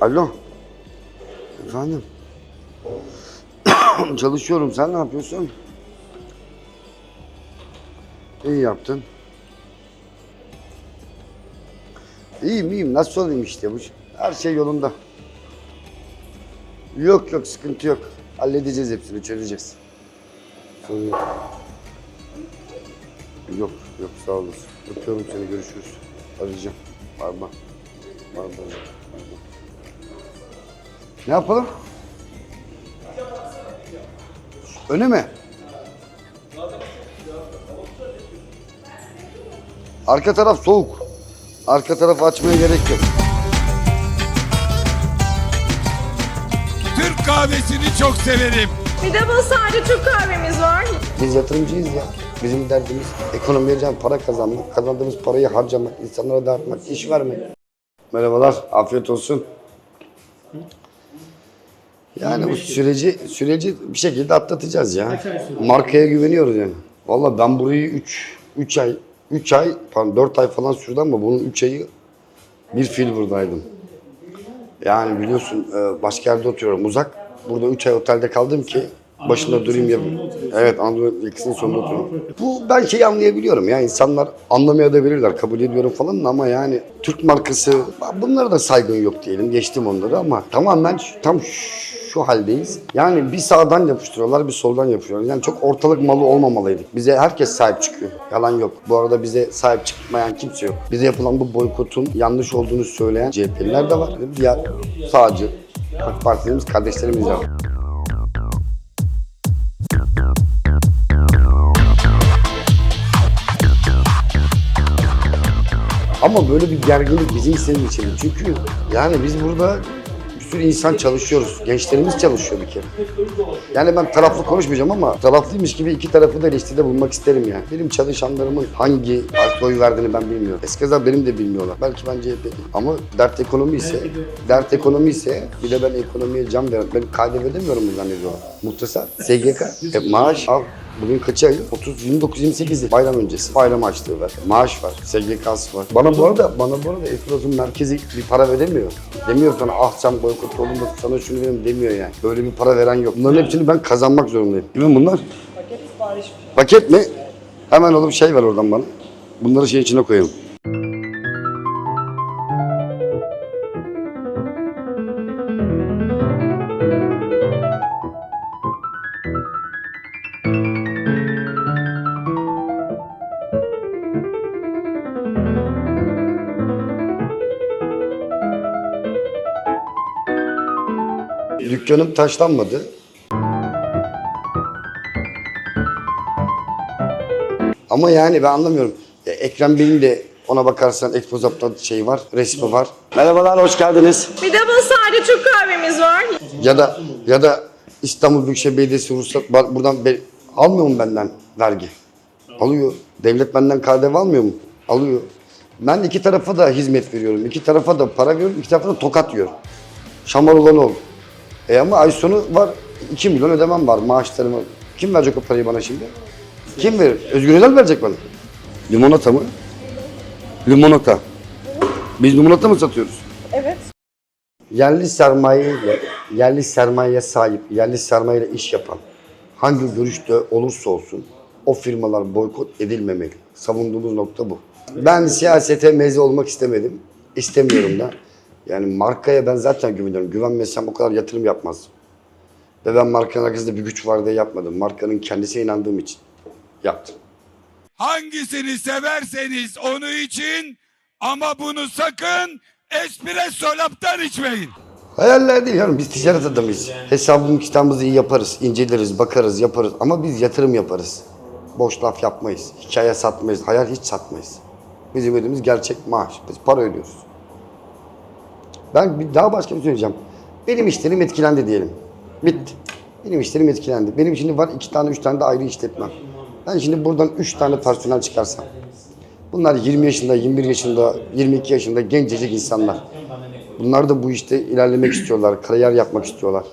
Alo. Efendim. Çalışıyorum. Sen ne yapıyorsun? İyi yaptın. İyiyim iyiyim. Nasıl olayım işte bu? Her şey yolunda. Yok yok sıkıntı yok. Halledeceğiz hepsini çözeceğiz. Sorun yok. Yok yok sağ olasın. Öpüyorum seni görüşürüz. Arayacağım. Var mı? Var mı? Ne yapalım? Öne mi? Arka taraf soğuk. Arka tarafı açmaya gerek yok. Türk kahvesini çok severim. Bir de bu sadece Türk kahvemiz var. Biz yatırımcıyız ya. Bizim derdimiz ekonomiye can para kazanmak, kazandığımız parayı harcamak, insanlara dağıtmak, iş vermek. Merhabalar, afiyet olsun. Yani bu süreci süreci bir şekilde atlatacağız ya. Markaya güveniyoruz yani. Vallahi ben burayı 3 3 ay 3 ay pardon 4 ay falan sürdü ama bunun 3 ayı bir fil buradaydım. Yani biliyorsun e, başka yerde oturuyorum uzak. Burada 3 ay otelde kaldım ki başında durayım ya. Evet Anadolu yakasının sonunda oturuyorum. Bu ben şeyi anlayabiliyorum ya insanlar anlamaya da verirler kabul ediyorum falan ama yani Türk markası bunlara da saygın yok diyelim geçtim onları ama tamamen tam şu haldeyiz. Yani bir sağdan yapıştırıyorlar bir soldan yapıyorlar. Yani çok ortalık malı olmamalıydık. Bize herkes sahip çıkıyor. Yalan yok. Bu arada bize sahip çıkmayan kimse yok. Bize yapılan bu boykotun yanlış olduğunu söyleyen CHP'liler de var. Diğer sağcı AK Partilerimiz kardeşlerimiz de var. Ama böyle bir gerginlik bizi hissedin içelim. Çünkü yani biz burada sürü insan çalışıyoruz. Gençlerimiz çalışıyor bir kere. Yani ben taraflı konuşmayacağım ama taraflıymış gibi iki tarafı da eleştiride bulunmak isterim yani. Benim çalışanlarımın hangi partiye oy verdiğini ben bilmiyorum. Eskiden benim de bilmiyorlar. Belki ben CHP'liyim. Ama dert ekonomi ise, dert ekonomi ise bir de ben ekonomiye can veren, ben KDV ödemiyorum mu zannediyorlar. Muhtasar, SGK, e, maaş al. Bugün kaçı ayı? 30, 29, 28'i. Bayram öncesi. Bayram açlığı var. Maaş var. SGK'sı var. Bana bu arada, bana bu arada Efroz'un merkezi bir para veremiyor. Demiyor sana ah sen boykot oldun da sana şunu verim demiyor yani. Böyle bir para veren yok. Bunların hepsini ben kazanmak zorundayım. Değil mi bunlar? Paket sipariş. Paket mi? Hemen oğlum şey ver oradan bana. Bunları şey içine koyalım. Dükkanım taşlanmadı. Ama yani ben anlamıyorum. Ya Ekrem Bey'in de ona bakarsan Expozap'ta şey var, resmi var. Merhabalar, hoş geldiniz. Bir de bu sadece Türk kahvemiz var. Ya da ya da İstanbul Büyükşehir Belediyesi ruhsat ba- buradan be- almıyor mu benden vergi? Alıyor. Devlet benden KDV almıyor mu? Alıyor. Ben iki tarafa da hizmet veriyorum. iki tarafa da para veriyorum. iki tarafa da tokat yiyorum. Şamar olan oldu. E ama ay sonu var 2 milyon ödemem var maaşlarımı. Kim verecek o parayı bana şimdi? Kim verir? Özgür Özel verecek bana. Limonata mı? Limonata. Biz limonata mı satıyoruz? Evet. Yerli sermayeyle, yerli sermayeye sahip, yerli sermayeyle iş yapan hangi görüşte olursa olsun o firmalar boykot edilmemeli. Savunduğumuz nokta bu. Ben siyasete meze olmak istemedim. İstemiyorum da. Yani markaya ben zaten güveniyorum. Güvenmesem o kadar yatırım yapmazdım. Ve ben markanın arkasında bir güç var diye yapmadım. Markanın kendisine inandığım için yaptım. Hangisini severseniz onu için ama bunu sakın espresso laptan içmeyin. Hayaller değil yani biz ticaret adamıyız. Hesabımız kitabımızı iyi yaparız, inceleriz, bakarız, yaparız. Ama biz yatırım yaparız. Boş laf yapmayız, hikaye satmayız, hayal hiç satmayız. Bizim ödediğimiz gerçek maaş. Biz para ödüyoruz. Ben daha başka bir şey söyleyeceğim. Benim işlerim etkilendi diyelim. Bitti. Benim işlerim etkilendi. Benim şimdi var iki tane, üç tane de ayrı işletmem. Ben şimdi buradan üç tane personel çıkarsam. Bunlar 20 yaşında, 21 yaşında, 22 yaşında gencecik insanlar. Bunlar da bu işte ilerlemek istiyorlar, kariyer yapmak istiyorlar.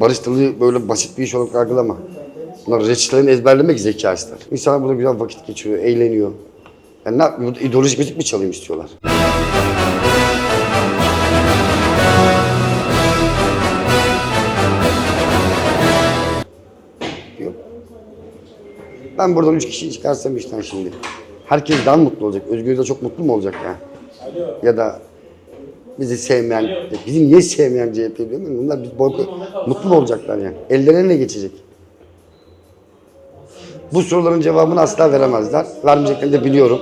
Mesela böyle basit bir iş olarak algılama. Bunlar reçetelerini ezberlemek zeka ister. İnsanlar burada güzel vakit geçiriyor, eğleniyor. Yani ne yapıyor? İdeolojik müzik mi çalayım istiyorlar? Ben buradan üç kişi çıkarsam işten şimdi. Herkes daha mutlu olacak. Özgür de çok mutlu mu olacak ya? Ya da bizi sevmeyen, bizi niye sevmeyen CHP biliyor musun? Bunlar biz boykot, mutlu mu olacaklar yani? Ellerine ne geçecek? Bu soruların cevabını asla veremezler. Vermeyeceklerini de biliyorum.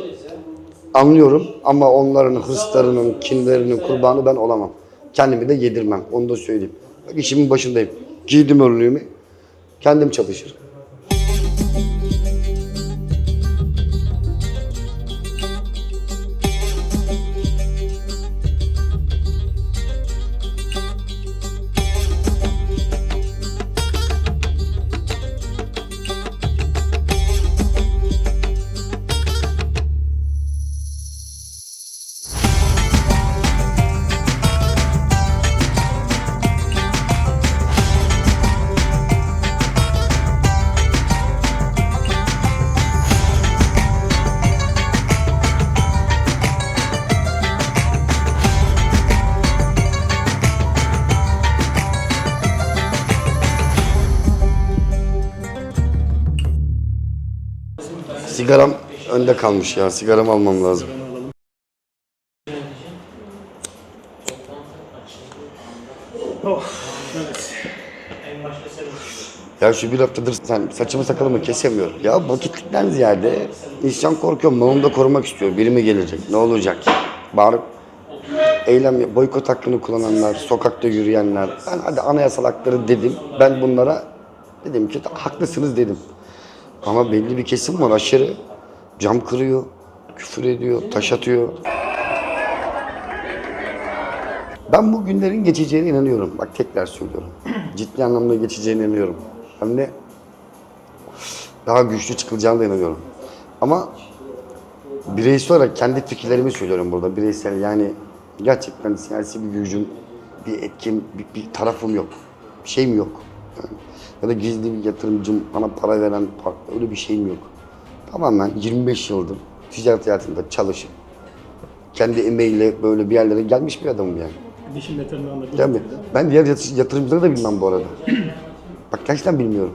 Anlıyorum ama onların hırslarının, kinlerinin kurbanı ben olamam. Kendimi de yedirmem. Onu da söyleyeyim. Bak işimin başındayım. Giydim önlüğümü. Kendim çalışırım. Kalmış ya. Sigaramı almam lazım. Ya şu bir haftadır sen saçımı sakalımı kesemiyor. Ya vakitlikten ziyade insan korkuyor. Onu da korumak istiyor. Biri mi gelecek? Ne olacak? Bağırıp eylem, boykot hakkını kullananlar, sokakta yürüyenler. Ben hadi anayasal hakları dedim. Ben bunlara dedim ki haklısınız dedim. Ama belli bir kesim var aşırı. Cam kırıyor, küfür ediyor, taş atıyor. Ben bu günlerin geçeceğine inanıyorum. Bak tekrar söylüyorum. Ciddi anlamda geçeceğine inanıyorum. Hem de daha güçlü çıkılacağına da inanıyorum. Ama bireysel olarak kendi fikirlerimi söylüyorum burada. Bireysel yani gerçekten siyasi bir gücüm, bir etkim, bir, bir tarafım yok. Bir şeyim yok. Yani, ya da gizli bir yatırımcım, bana para veren öyle bir şeyim yok. Tamamen 25 yıldır ticaret hayatında çalışıp kendi emeğiyle böyle bir yerlere gelmiş bir adamım yani. Dişin veterinerinde Değil mi? Ben diğer yatı- yatırımcıları da bilmem bu arada. Bak gerçekten bilmiyorum.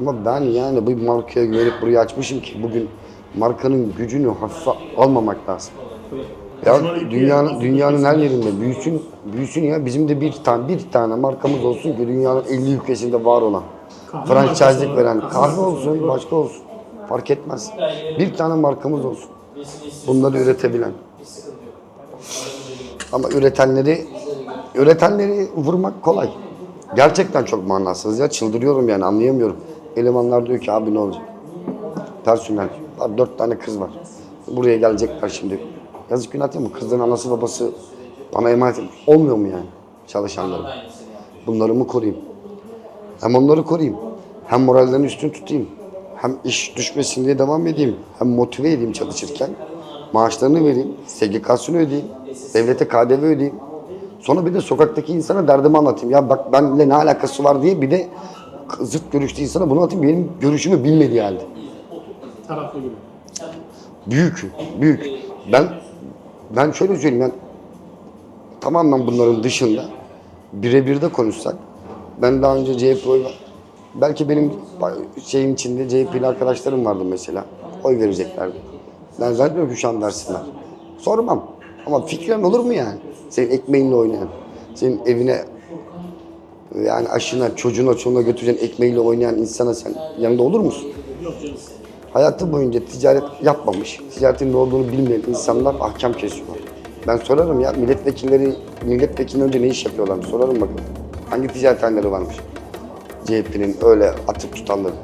Ama ben yani bu markaya güvenip burayı açmışım ki bugün markanın gücünü hafife almamak lazım. Ya dünyanın dünyanın her yerinde büyüsün büyüsün ya bizim de bir tane bir tane markamız olsun ki dünyanın 50 ülkesinde var olan. Kahve Franchise'lik veren Kahve kahve olsun başka olsun fark etmez. Bir tane markamız olsun. Bunları üretebilen. Ama üretenleri üretenleri vurmak kolay. Gerçekten çok manasız ya. Çıldırıyorum yani anlayamıyorum. Elemanlar diyor ki abi ne olacak? Personel. Var dört tane kız var. Buraya gelecekler şimdi. Yazık günah değil mi? Kızların anası babası bana emanet etmiş. Olmuyor mu yani çalışanlarım? Bunları mı koruyayım? Hem onları koruyayım. Hem morallerini üstün tutayım. Hem iş düşmesin diye devam edeyim. Hem motive edeyim çalışırken. Maaşlarını vereyim. SGK'sını ödeyeyim. Devlete KDV ödeyeyim. Sonra bir de sokaktaki insana derdimi anlatayım. Ya bak benimle ne alakası var diye bir de zıt görüşlü insana bunu atayım. Benim görüşümü bilmediği halde. taraflı gibi. Büyük, büyük. Ben ben şöyle söyleyeyim yani tamamen bunların dışında birebir de konuşsak ben daha önce CHP belki benim şeyim içinde CHP'li arkadaşlarım vardı mesela. Oy vereceklerdi. Ben zannetmiyorum ki şu an versinler. Sormam. Ama fikren olur mu yani? Senin ekmeğinle oynayan, senin evine yani aşına, çocuğuna, çoluğuna götüreceğin ekmeğiyle oynayan insana sen yanında olur musun? Hayatı boyunca ticaret yapmamış, ticaretin ne olduğunu bilmeyen insanlar ahkam kesiyorlar. Ben sorarım ya milletvekilleri, milletvekili önce ne iş yapıyorlar sorarım bakın. Hangi ticarethaneleri varmış? CHP'nin öyle atıp tutanları.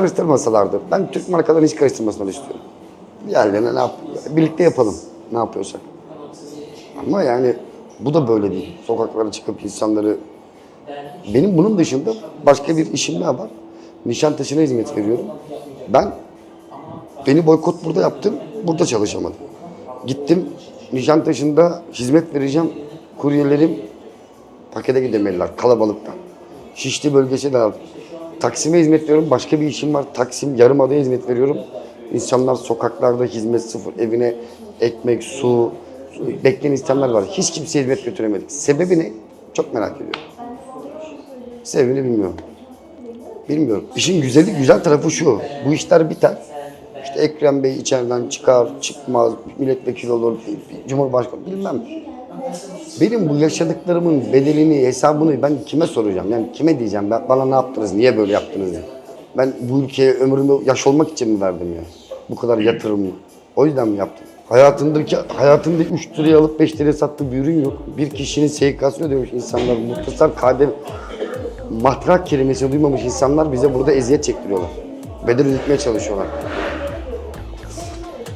Karıştırmasalardı. Ben Türk markalarını hiç karıştırmasını istiyorum. Diğerlerine ne yap birlikte yapalım ne yapıyorsak. Ama yani bu da böyle değil. Sokaklara çıkıp insanları benim bunun dışında başka bir işim daha var. Nişantaşı'na hizmet veriyorum. Ben Beni boykot burada yaptın, burada çalışamadım. Gittim Nişantaşı'nda hizmet vereceğim. Kuryelerim pakete gidemediler kalabalıktan. Şişli bölgesi de. Taksim'e hizmet veriyorum. Başka bir işim var. Taksim Yarımada'ya hizmet veriyorum. İnsanlar sokaklarda hizmet sıfır. Evine ekmek, su, bekleyen insanlar var. Hiç kimseye hizmet götüremedik. Sebebi ne? Çok merak ediyorum. Sebebini bilmiyorum. Bilmiyorum. İşin güzeli, güzel tarafı şu. Bu işler biter. İşte Ekrem Bey içeriden çıkar, çıkmaz, milletvekili olur, cumhurbaşkanı bilmem. Benim bu yaşadıklarımın bedelini, hesabını ben kime soracağım? Yani kime diyeceğim? Ben, bana ne yaptınız, niye böyle yaptınız. Ben bu ülkeye ömrümü yaş olmak için mi verdim ya? Bu kadar yatırımı. O yüzden mi yaptım? Hayatındaki, hayatında 3 liraya alıp 5 liraya sattığı bir ürün yok. Bir kişinin SGK'sını ödemiş insanlar. Muhtasar KDV, matrak kelimesini duymamış insanlar bize burada eziyet çektiriyorlar. Bedel ödetmeye çalışıyorlar.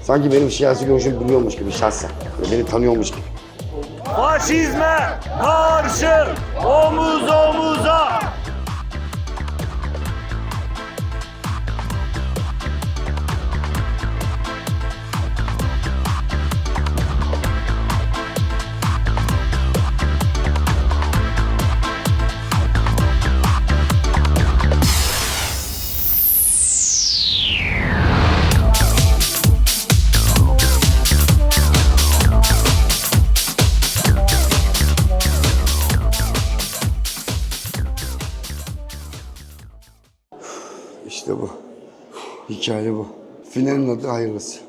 Sanki benim siyasi görüşümü biliyormuş gibi şahsen. Beni tanıyormuş gibi. Faşizme karşı omuz omuza. Hikaye bu. Finalin adı hayırlısı.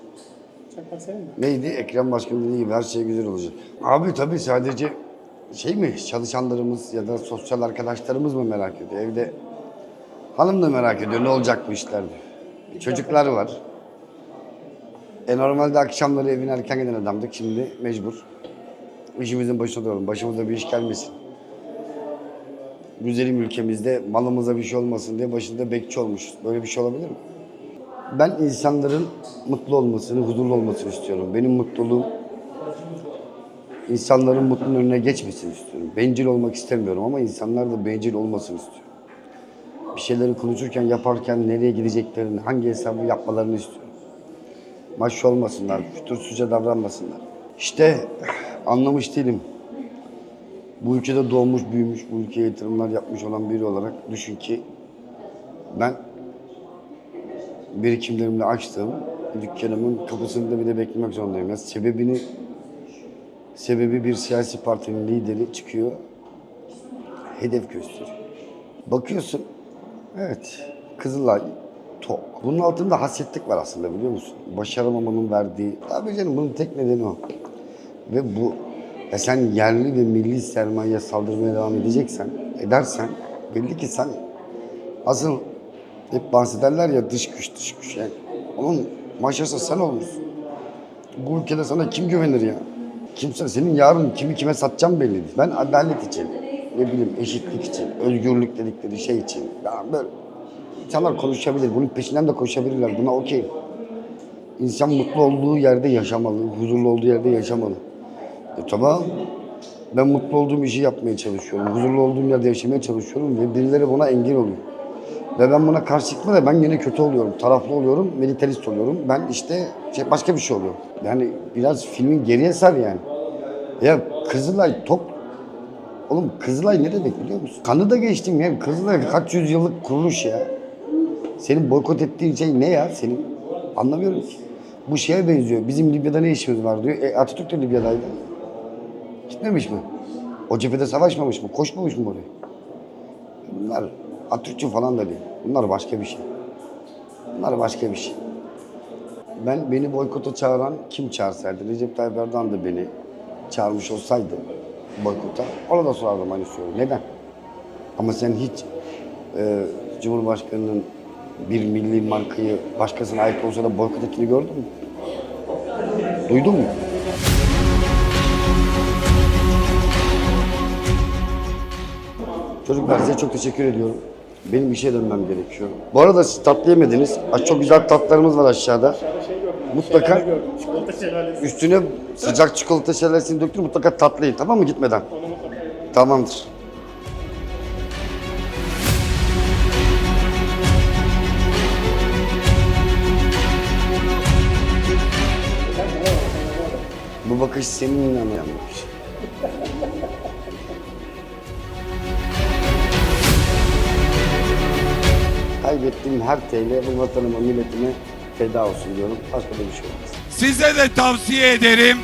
Neydi? Ekrem Başkan dediği gibi her şey güzel olacak. Abi tabii sadece şey mi çalışanlarımız ya da sosyal arkadaşlarımız mı merak ediyor? Evde hanım da merak ediyor ne olacak bu işlerde. Çocuklar var. E normalde akşamları evine erken giden adamdık. Şimdi mecbur. İşimizin başında duralım. Başımıza bir iş gelmesin. Güzelim ülkemizde malımıza bir şey olmasın diye başında bekçi olmuşuz. Böyle bir şey olabilir mi? Ben insanların mutlu olmasını, huzurlu olmasını istiyorum. Benim mutluluğum insanların mutluluğun önüne geçmesini istiyorum. Bencil olmak istemiyorum ama insanlar da bencil olmasını istiyorum. Bir şeyleri konuşurken, yaparken nereye gideceklerini, hangi hesabı yapmalarını istiyorum. Maş olmasınlar, fütursuzca davranmasınlar. İşte anlamış değilim. Bu ülkede doğmuş, büyümüş, bu ülkeye yatırımlar yapmış olan biri olarak düşün ki ben birikimlerimle açtığım dükkanımın kapısında bir de beklemek zorundayım. Ya sebebini sebebi bir siyasi partinin lideri çıkıyor hedef gösteriyor. Bakıyorsun evet Kızılay tok. Bunun altında hasetlik var aslında biliyor musun? Başaramamanın verdiği. Tabii canım bunun tek nedeni o. Ve bu ya sen yerli ve milli sermayeye saldırmaya devam edeceksen, edersen belli ki sen asıl hep bahsederler ya dış güç dış güç yani. Onun maşası sen olmuşsun. Bu ülkede sana kim güvenir ya? Kimse senin yarın kimi kime satacağım belli değil. Ben adalet için, ne bileyim eşitlik için, özgürlük dedikleri şey için. Ya böyle insanlar konuşabilir, bunun peşinden de koşabilirler. Buna okey. İnsan mutlu olduğu yerde yaşamalı, huzurlu olduğu yerde yaşamalı. E tamam. Ben mutlu olduğum işi yapmaya çalışıyorum. Huzurlu olduğum yerde yaşamaya çalışıyorum ve birileri buna engel oluyor. Ve ben buna karşı çıkma da ben yine kötü oluyorum. Taraflı oluyorum, militarist oluyorum. Ben işte şey, başka bir şey oluyorum. Yani biraz filmin geriye sar yani. Ya Kızılay tok... Oğlum Kızılay ne demek biliyor musun? Kanı da geçtim ya. Kızılay kaç yüzyıllık kuruluş ya. Senin boykot ettiğin şey ne ya senin? Anlamıyorum ki. Bu şeye benziyor. Bizim Libya'da ne işimiz var diyor. E, Atatürk de Libya'daydı. Gitmemiş mi? O cephede savaşmamış mı? Koşmamış mı oraya? Bunlar Atatürkçü falan da değil. Bunlar başka bir şey. Bunlar başka bir şey. Ben beni boykota çağıran kim çağırsaydı? Recep Tayyip Erdoğan da beni çağırmış olsaydı boykota. Ona da sorardım aynı soruyu. Neden? Ama sen hiç e, Cumhurbaşkanı'nın bir milli markayı başkasına ait olsa da boykot ettiğini gördün mü? Duydun mu? Çocuklar size çok teşekkür ediyorum. Benim işe dönmem gerekiyor. Bu arada siz tatlı yemediniz. Çok güzel tatlarımız var aşağıda. Mutlaka üstüne sıcak çikolata şelalesini döktün mutlaka tatlı yiyin tamam mı gitmeden? Tamamdır. Bu bakış seninle şey. mi? Kaybettiğim her TL bu vatanıma, milletime feda olsun diyorum. Başka bir şey olmaz. Size de tavsiye ederim.